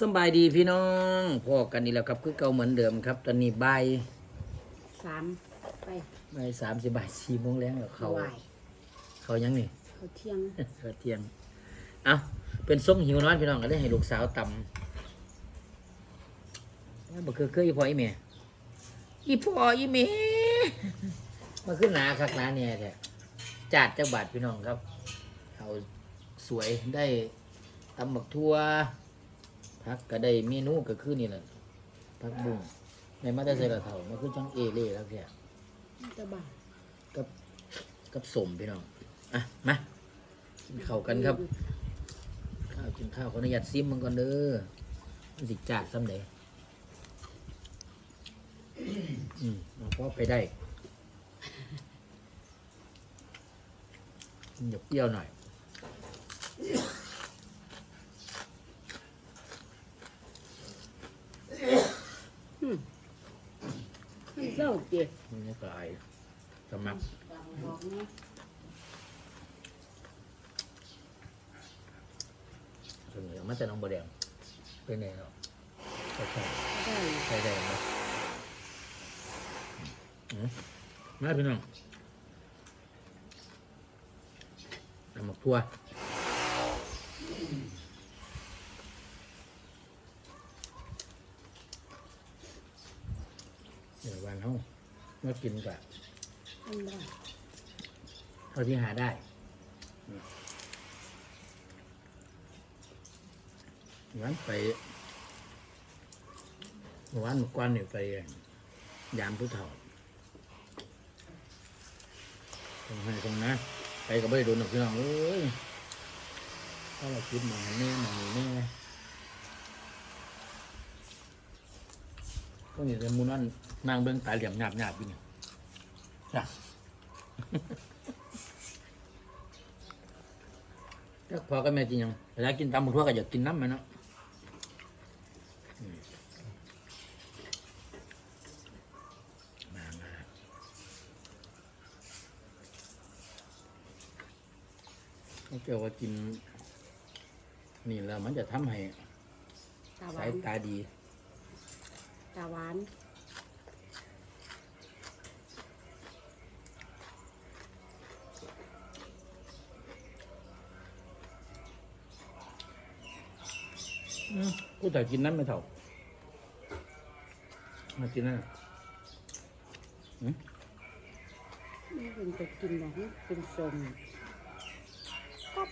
สำบายดีพี่น้องพอกันนี่แหล้วครับ คือเก่าเหมือนเดิมครับ ตอนนี้บ่ายสามไปบ่ายสามสิบบ่ายสี่โมงแล้วเขาไหวายเขายังนี่เขาเที่ยงเขาเที่ยงเอาเป็นส้มหิวนอนพี่น้องก็ได้ให้ลูกสาวตำแล้วบ่คือคืออีพ่ออีเมอีพ่ออีเมมาขึ้นหนาคักหนาเนี่ยแท้จาดจักบาทพี่น้องครับ เอาสวยได้ตำบักทั่ว พักก็ได้เมนูก็คือนี่แหละพักบุ้งในมาได้ใส่ละเท่ามันคือจังเอเล่แล้วแค่จะบ่ายกับกับสมพี่น้องอะมากินข้าวกันครับ ข้าวกินข้าวขออนุญาตซิมมันก่อนเด้อมันสิจาดซ้ำเดอืมเอาพอไปได้หยกเปรี้ยวหน่อย มันเศร้าเจ็บนี่ก็ไอสมัครบอกนะส่วนใหญ่มาแต่น้องบะแดงเป็นไงเนาะใช่ใช่ได้ใช่ได้ไหมอืมมาพี่น้องทำหมกทั่ว เดี๋ยววันเขามากินกับมันได้เท่าที่หาได้วันไปวันกวนเนี่ยไปยามผู้เฒ่าตรงให้ตรงนะไปกับไม่ได้โดนหรอกพี่น้องเอ้ยถ้าเราคิดมาแน่มาแน่ก็นี่จะมูนั่นนางเบิ้งตาเหลี่ยมหยาบหยาบอยู่เนี่ยจ้ะก็พอก็แม่จริงยังเวลากินตำหมูทั่วก็อยากกินน้ำมันเนาะอืมมามาเขาเกี่ยวว่ากิน นี่แล้วมันจะทำให้ตาหสาวายนตาดี ตาหวานอืมกูแต่กินน้ำไม่เท่ามากินน้ำนี่เป็นจะกินแบบนี้เป็นสมอื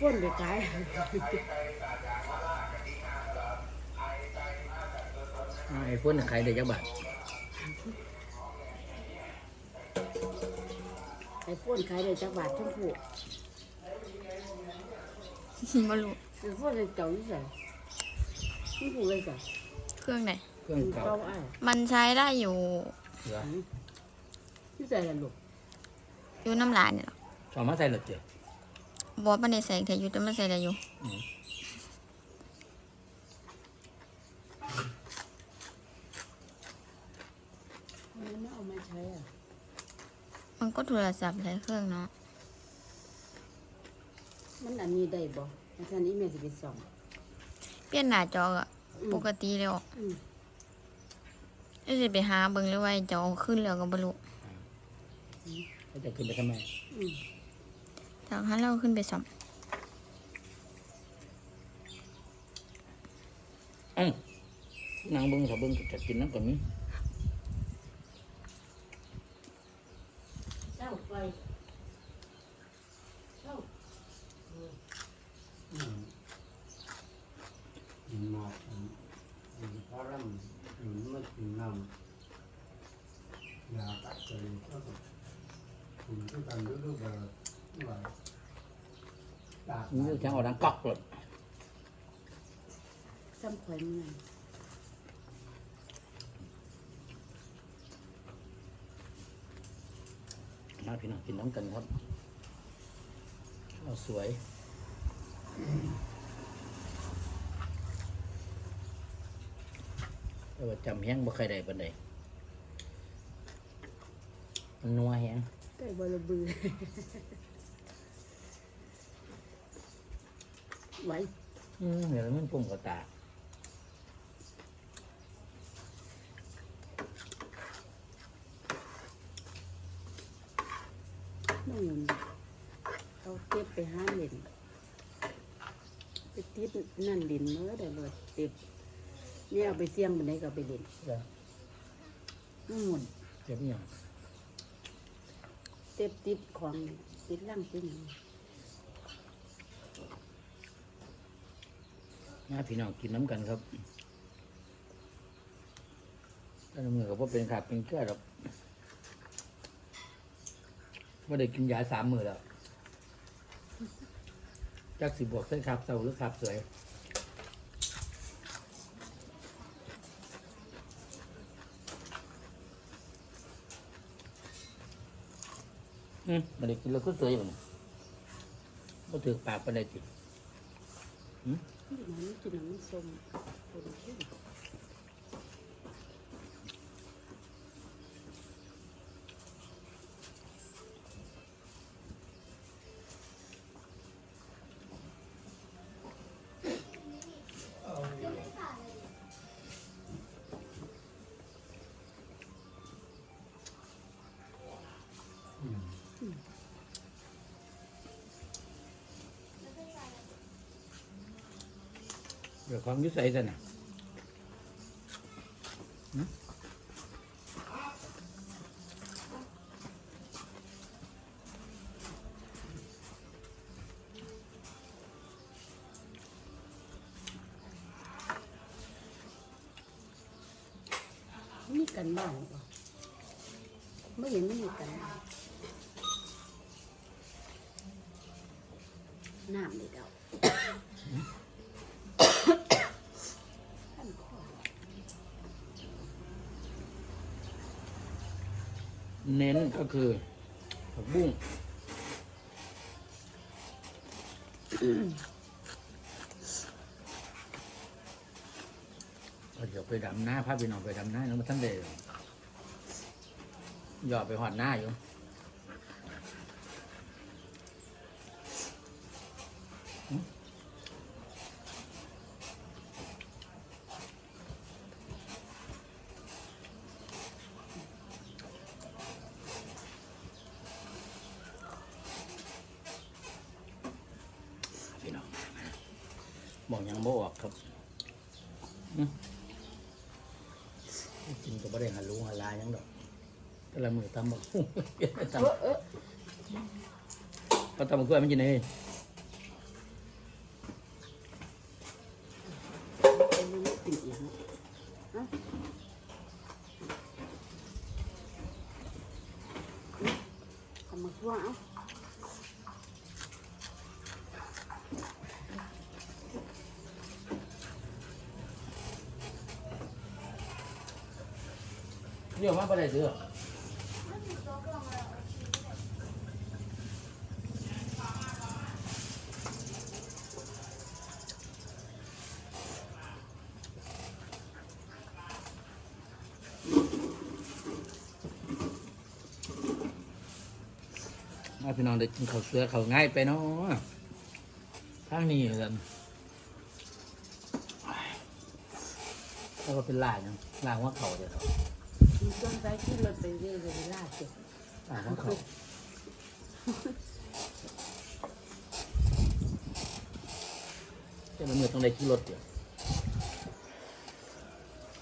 ฟ้นไปขายอ่าไอ้คนขายได้จักบาทไอ้ฟ้นขายได้จักบาททั้งผู้ไม่รู้ไอ้ฟ้นเลยเจ้าอยู่ใส่ทั้งผู้เลยใส่เครื่องไหนเครื่องเก่าเก้าอ้ายมันใช้ได้อยู่เหรอที่ใส่ละลูกอยู่น้ำลายเนี่ยหรอชอบมาใส่เหรอเจ๊ บอกว่าในใส่แต่อยู่แต่ไม่ใส่ได้อยู่อืมมันไม่เอามาใช้อะมันก็โทรศัพท์ใช้เครื่องเนาะ มันอันนี้ได้บ่อาจารย์นี้แม่สิไปส่องเปลี่ยนหน้าจออะอืมปกติแล้วอืมไอ้สิไปหาเบิ่งเลยว่าจอขึ้นแล้วก็บ่รู้เขาจะขึ้นไปทำไมอืม จากนั้นเราขึ้นไปซ่อมเอ้านางเบิ้งถ้าเบิ้งจะกินน้ำก่อนนี้เจ้าไปเจ้ามาพระรำหนุนมาถึงนำยาตัดใจก็ต้องคุณทุกการรู้รู้แบบว่าตากนี่แข็งออกดังก๊อกเลย ซ้ำข่อยมันนั่นมาพี่น้องกินน้ำกันครับเอาสวยแต่ว่าจำแห้งบ่ใครได้ปานใดมันนัวแห้งไก่บระบือ ไว้อืมเดี๋ยวมันปุ่มกระตาน้องเงินเขาเก็บไปห้าเหรียญไปติดนั่นเหรียญเมื่อได้เลยเก็บเนี่ยเอาไปเสี่ยงบันไดก็เอาไปเหรียญเดี๋ยวน้องหมดเก็บอหย่างเก็บติดของติดล่างติดหยัง มาพี่น้องกินน้ำกันครับถ้าน้ำมือก็บ่เป็นขาดเป็นเกลือหรอกว่าได้กินยาสามมือแล้วจักสิบวกเส้นขับเสาหรือขับสวยอืมไมาได้กินแล้วก็สวยอยู่นี่ก็ถือปากไปได้จินี่มั นกินน้ำมันส้มคนเข้ม เดี๋ยวของอยุ่ใส่ซะนะหึมีกันบ้างเปล่าไม่เห็นไม่มีกันน้ำเลยเดา เน้นก็คือผักบุ้งเดี๋ยวไปดำหน้าพาพี่น้องไปดำหน้าแล้วมาท่านเดยหยอดไปหอดหน้าอยู่ พี่น้อง บอกยังบ่ออกครับอื้อกินก็บ่ได้หาลุงหาลาหยังดอกแต่ละมือตำบักหุ่งตำเออเออก็ตำบักกล้วยมันกินเองเอามันไม่ติดอีกนะฮะเอามาทั่วเเดี๋ยวมาบ่ได้ซื้อมาพี่น้องได้กินข้าวเสือข้าวง่ายไปเนาะทางนี้กันแล้วก็เป็นลายยังลายว่าเขาเดี๋ยว ขามีต้นไม้ที่รถไปเรื่อยๆลาดเจ็บอ่าเขาเจ้ามันเหมือนต้องได้ขี่รถเดี๋ยว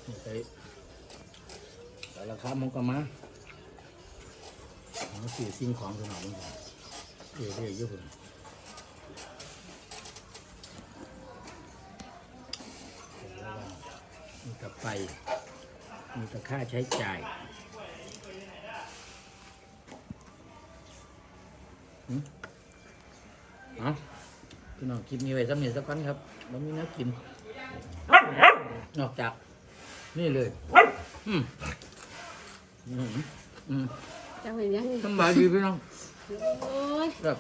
นี่ไปแต่ราคามันก็มาเอาสี่สิ่งของสนองมันเรื่อยๆเยอะเลยมีแต่ไป มีแต่ค่าใช้จ่ายหืมเอาพี่น้องคลิปนี้ไว้สำเนียสักวันครับมันมีน้ำกิน นอกจาก นี่เลยอืมอืมอืม จังเป็นยังสำบายดีพี่น้องโอ้ยครับ